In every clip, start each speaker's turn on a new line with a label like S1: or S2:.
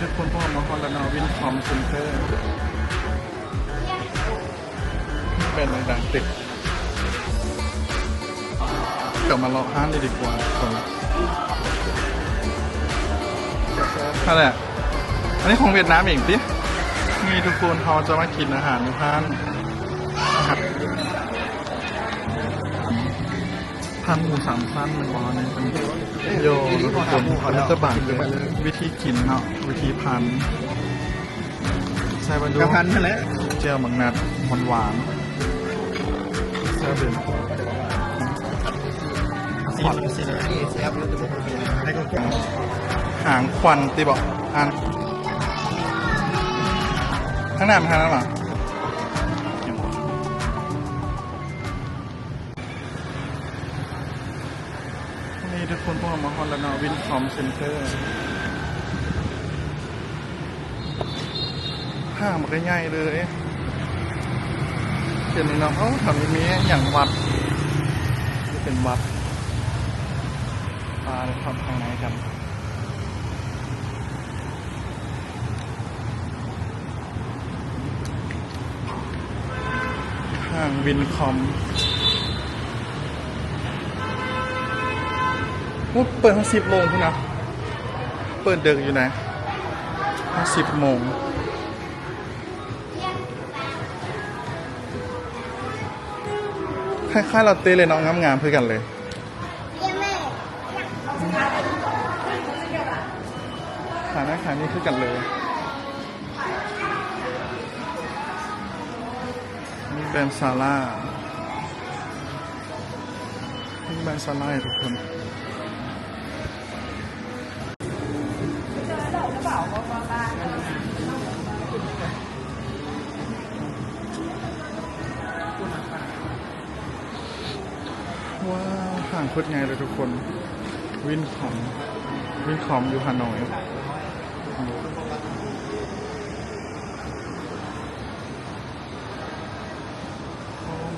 S1: ทุกคนพ่อมาฮอลแล้วเนาวินคอมเซ็นเตอร์เป็นดังติดกลับมาลาะห้างเลยดีกว่ากคนนั่นแหละอันนี้ของเวียดนามเองติมีทุกคนเขาจะมากินอาหารในห้างนะครับทานหมูสามชั้นมันบอกเนี่ยเป็น โยทุกคนเขาจะบางเลยวิธีกินเนาะวิธีพันใส่บรรดู
S2: กระพันนั่นแหละ
S1: เจลมังนัดหวานหวานๆเซอร์เบน
S2: สีสีนี่เสียบแล้วจะบอกให้เขาง
S1: หางควันตีบอกอ่านข้างหน้ามันทางนั้นหรอ คนพวกเรามาฮอลแล้วเนาะวินคอมเซ็นเตอร์ห้างมันก็ใหญ่เลยเห็นนี่เนาะเอ้าแถวนี้มีอย่างวัดนี่เป็นวัดมาเลยครับข้างในกันห้างวินคอม พูดเปิดทั้งสิบโมงพี่นะเปิดเดึกอยู่นะทั้งสิบโมงคล้ายๆเราเต้เลยนาะงงามๆเพื่อกันเลย ขาหน้าขานี่คือกันเลยนี่แบรนด์ซาร่านี่แบรนด์ซาร่าทุกคน คตรไงเลยทุกคน วินคอมวินคอมอยู่ฮานอย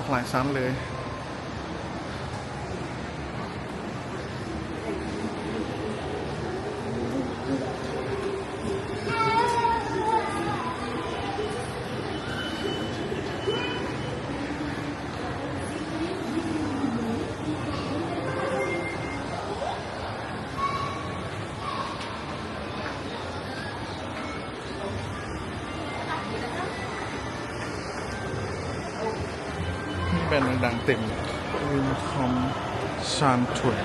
S1: หลายชั้นเลย ดังเต็มวินคอมชานถุน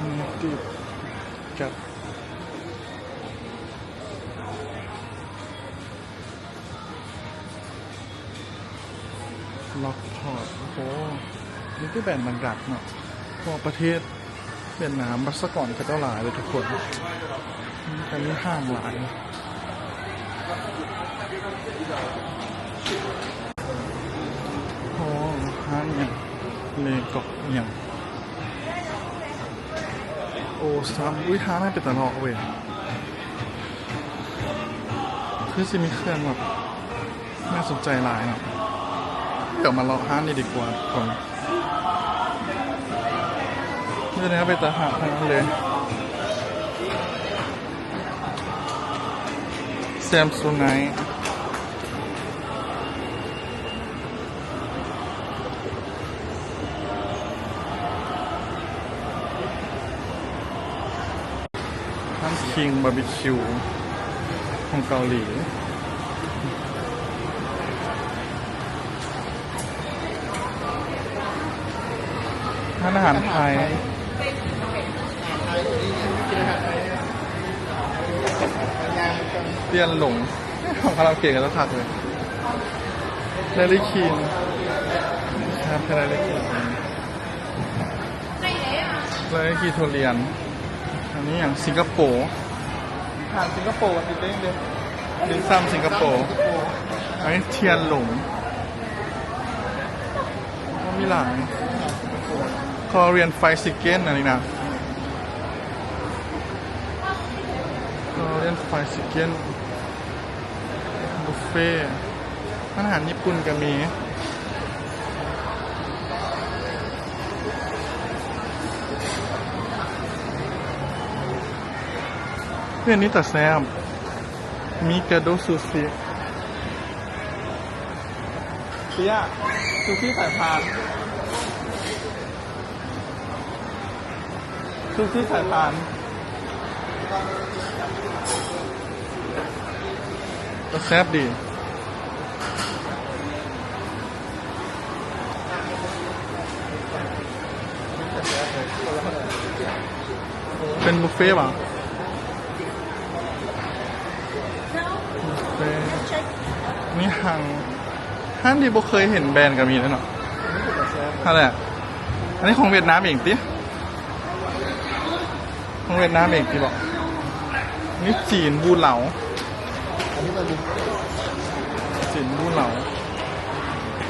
S1: นี่ติดกับล็อกพอร์ตโอ้โหนี่ก็แบรนด์มันดักเนาะพอประเทศ เป็นน้ำบัสก่อนก็เจ้าหลายเลยทุกคนแต่นี่ห้างหลายโอ้ห้างเนี่ยเลเกาะเนี่ยโอ้ซ้ำอุ้ยห้างน่าเป็นตลอกเว้ยคือจะมีเครื่องแบบน่าสนใจหลายเนาะเดี๋ยวมาเลาะห้างนี่ดีกว่าคน นี่นะครับไปตาหาทางนั้นเลยแซมซูไนท่านคิงบาร์บีคิว ของเกาหลีร้านอาหารไทย เรียนหลงของคาราโอเกะกันแล้วพักเลยเดลิคีนครับเดลิคีนเดลิคีนโทเรียน อันนี้อย่างสิงคโปร์อาหารสิงคโปร์กันติดเต้งเดียวดิซัมสิงคโปร์อันนี้เทียนหลงก็มีหลายคอเรียนไฟซิเกนอันนี้นะ เล่นไฟซิเกนบุฟเฟ่อาหารญี่ปุ่นก็มีเพื่อนนี้แต่แซมมีกระโดซูชิเปียซูชิสายพานซูชิสายพาน ก็แซบดีเป็นบุฟเฟ่ป่ะบุฟเฟ่นี่หังห้างที่บุเคยเห็นแบรนด์กับมีแล้วเนาะอะไรอะอันนี้ของเวียดนามเองติของเวียดนามเองที่บอกนี่จีนบูเหลา
S2: นนี้มันดู
S1: จีนบูเหลา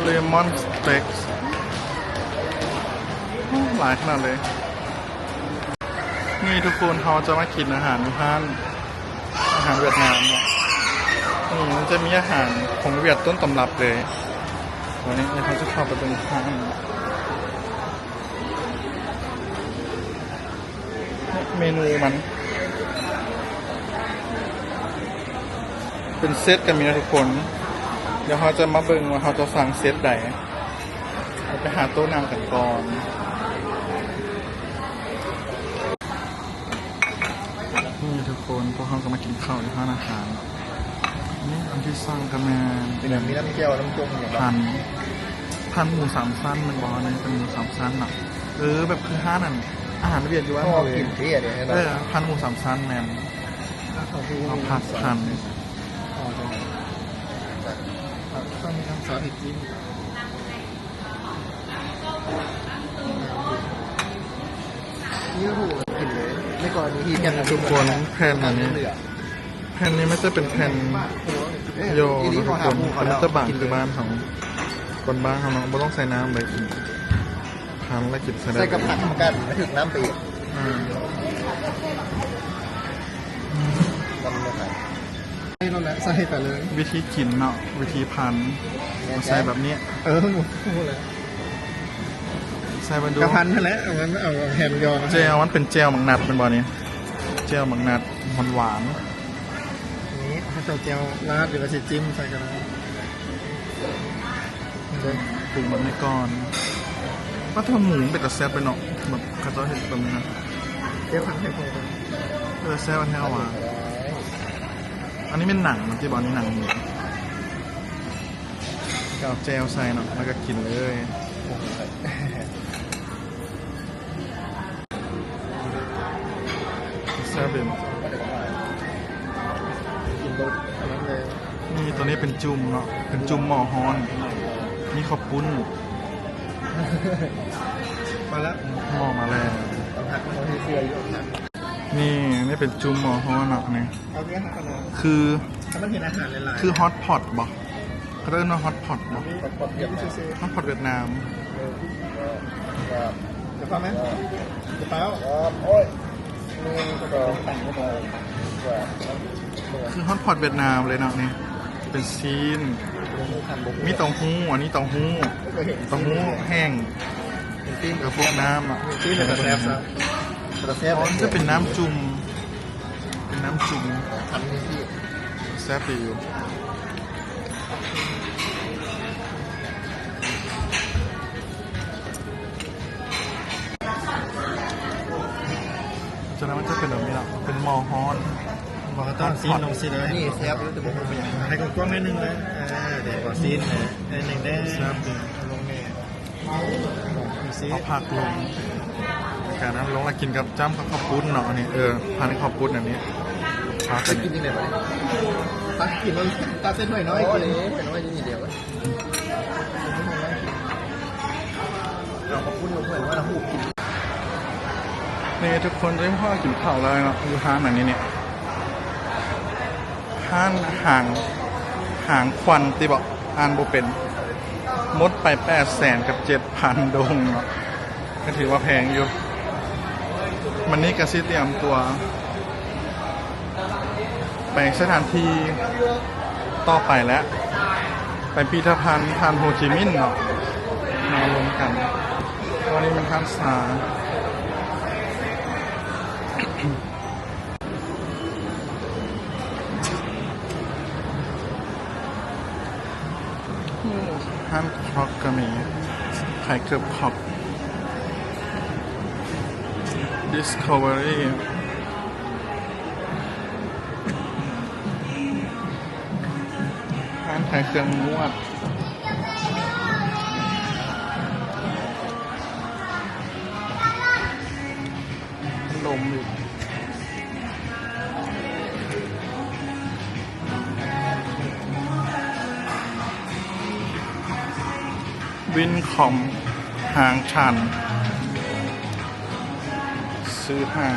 S1: เลมอนสเต็กหลายขนาดเลย นี่ทุกคนเขาจะมากินอาหารท่านอาหารเวียดนามเนี่ยนี่มันจะมีอาหารของเวียดต้นตำรับเลยวันนี้เขาจะเข้าไปเป็นทานเมนูมัน เป็นเซตกันมีนะทุกคน เดี๋ยวเขาจะมาเบิ่งว่าเขาจะสั่งเซตใดเราไปหาโต๊ะนางกันก่อนนี่ทุกคนพวกเขาก็มากินข้าวในร้านอาหารนี่อันที่สั่งกันมา
S2: เป็นแบบมีน้ำเจียวน้ำจุ่มอย่าง
S1: พันพันหมูสามสั้นมันบอกว่านี่เป็นหมูสามสั้นอะเออแบบคือห้านั่นอาหารเวียดอยู่ว่า
S2: พ่อ
S1: เล
S2: กิ
S1: ย
S2: นที่อะเนี่ย
S1: เออพันหมูสามสั้นแมนเอาผัดพัน อจะครับ
S2: ต้องมีน้ำซอสอีกจิ้มนี่ก็ถูกกินเลยไม่ก่อนนี้ที่ยัง
S1: ทุกคนแผ่นอันนี้แผ่นนี้ไม่ใช่เป็นแผ่นโยนะทุกคนอันนี้จะบางคือบ้านของคนบ้านของน้องไม่ต้องใส่น้ำเลยพันแล้วกินใส่ได้
S2: ใส่กับผักกันไม่ถึงน้ำปีก
S1: อ่า
S2: น้ำเลยใส่แล้วนะใส่ไปเลย
S1: วิธีกินเนาะวิธีพันใส่แบบเนี้ย
S2: เออหนูพูดเลย
S1: ใส่มาดู
S2: กระพันนั่นแหละเอางั้นเอาแฮมยอ
S1: เจลมันเป็นเจลมังนัดเป็นบอนี้เจลมังนัดมันหวาน
S2: นี้ถ้าใส่เจียวราดหรือว่าใส่จิ้มใส่กันเลย
S1: ปรุงแบบนี้ก่อนว่าถ้าหมูเป็นแต่แซ่บไปเนาะแบบข้าวเจ้าเห็นแบบนี้นะ
S2: เจียวผัดให้พอกัน
S1: เออแซ่บมันแท้หวาน อันนี้เป็นหนังมันที่บอกนี่หนังหมูก็เอาเจลใส่เนาะแล้วก็กินเลยแซ่บเป็น
S2: กินรสอันนั้นเลย
S1: นี่ตัวนี้เป็นจุ่มเนาะ เป็นจุ่มหม้อฮอน มีข้าวปุ้น
S2: มาแล้ว
S1: หม้อมาแล้ว
S2: ต้องหักมันที่เสื้ออยู่นะ
S1: นี่นี่เป็นจุ่มหม้อฮอนเนาะนี่
S2: เอาเนี้ยหักกันเลย
S1: คือ
S2: ถ้ามันเห็นอาหารหลายๆ
S1: คือฮอตพอตบอกเขาเรียกว่าฮอตพอตบอก
S2: กดเก็บซื้อ
S1: ฮอตพอตเวียดนาม
S2: จะฟังไหมจะเป้าโอ้ยมือก็ตั้งก็ได้
S1: คือฮอตพอตเวียดนามเลยเนาะนี่เป็นซีน มีเต้าหู้อันนี้เต้าหู้เต้าหู้แห้ง
S2: ตีน
S1: กับพวกน้ำอะ
S2: ตีนกับแซ่บซะกระแซ่บ
S1: อ๋อนี่จะเป็นน้ำจุ่ม เป็นน้ำจุ่ม
S2: ทำนี่ที่
S1: แซ่บดีอยู่จากนั้นมันจะเป็นแบบนี้เนาะเป็นหมอฮอน
S2: บอกต้องซีนลงซีเลยนี่แซ่บแต่บอกเป็นยังให้กว้างๆนิดนึงเลยอ่าเดี๋ยวบอกซีนเลยนิดนึงได้
S1: แซ่บดี
S2: ลงเนี่ยซี
S1: เอาผักลง การนั้นลงแล้วกินกับจ้ำกับข้าวปุ้นเนาะนี่เออพันข้าวปุ้นแบบนี้ผัด
S2: กิน
S1: นี้
S2: ยังไงวะตักกินมันตัดเส้นหน่อยน้อยกินน้อยนิดเดียวเราขอบคุณเพื่อนว่าเราหูกิน
S1: นี่ทุกคนได้พ่อกินข้าวแล้วเนาะอยู่ห้างแบบนี้เนี่ยห้างห่างห่างควันที่บอกอ่านบ่เป็นมดไปแปดแสนกับเจ็ดพันดงเนาะก็ถือว่าแพงอยู่ มันนี่กระซิเตรียมตัว ไปสถานที่ต่อไปแล้ว ไปพิพิธภัณฑ์ทานโฮจิมินห์เนาะมารวมกันวันนี้มันทานสาห้านครอกก็มีไข่เกือบขอบ Discovery ร้านขายเครื่องนวดลมอยู่วินคอมหางชัน ซื้อทาง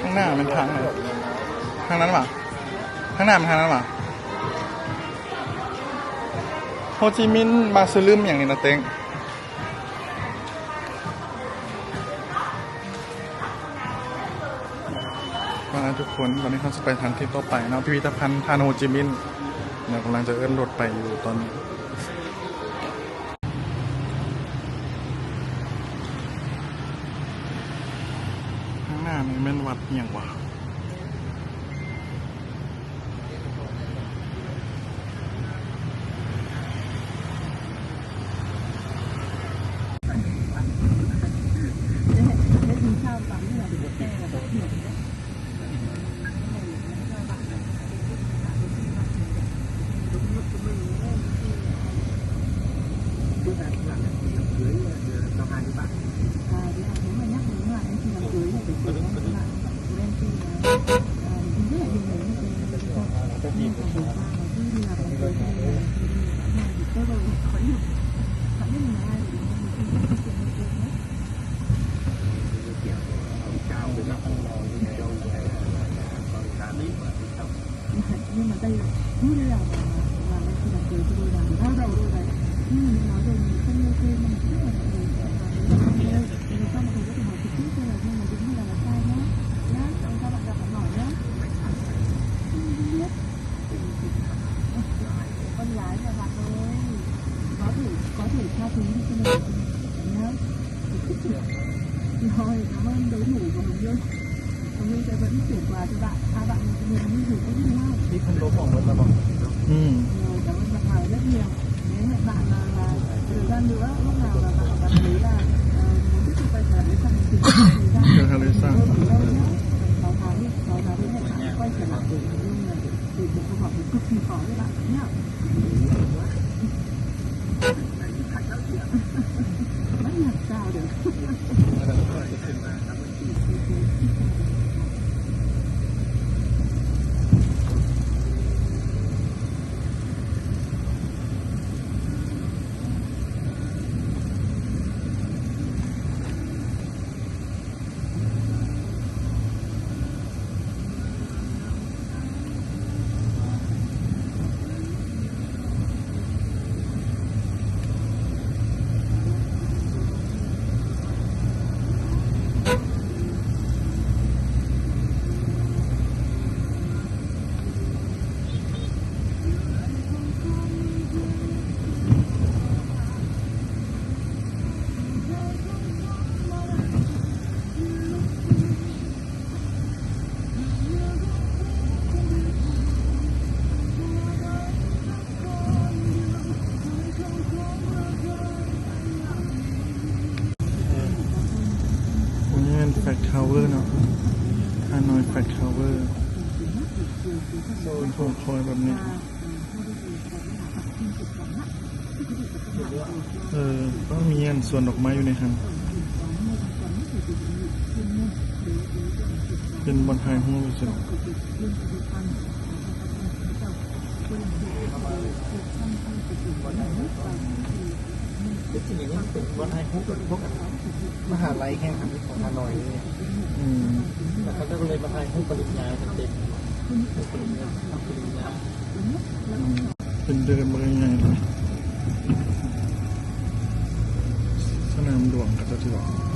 S1: ข้างหน้าเป็นทางไหนทางนั้นป่ะข้างหน้าเป็นทางนั้นป่ะ โฮจิมินห์มาซึลึมอย่างนี้นะเต็งว่านะทุกคนวันนี้เขาจะไปทางที่ต่อไปนะพิพิธภัณฑ์ทานโฮจิมินห์เดี๋ยกำลังจะเอื้อนรถไปอยู่ตอนนี้ข้างหน้านี่แม่นวัดอหย่างวะ Thank you. thử có thể tha thứ cho mình nhá rồi cảm ơn đối thủ của hồng dương hồng dương sẽ vẫn chuyển quà cho bạn à bạn mình như dù cũng như nhau đi không đố phòng vẫn là bằng ừ. rồi cảm ơn bạn hải rất nhiều nếu hẹn bạn là, là thời gian nữa lúc nào là bạn cảm thấy là muốn tiếp tục quay trở lại với phần mình đi sáu tháng đến quay trở lại để hồng dương là từ một câu hỏi cực kỳ khó với bạn nhá เป็นโถงคอยแบบนี้เออก็มีอันส่วนดอกไม้อยู่ในคันเป็นบอลไทยห้องรู้สึก
S2: ที่จริงนี่เป็นวัดไทยพวกพวกมหาลัยแข่งขันของฮานอยเลย
S1: อืม
S2: แล้วเขาก็เลยมาไทยพวกปริญญาเต็ม ๆปริญญาป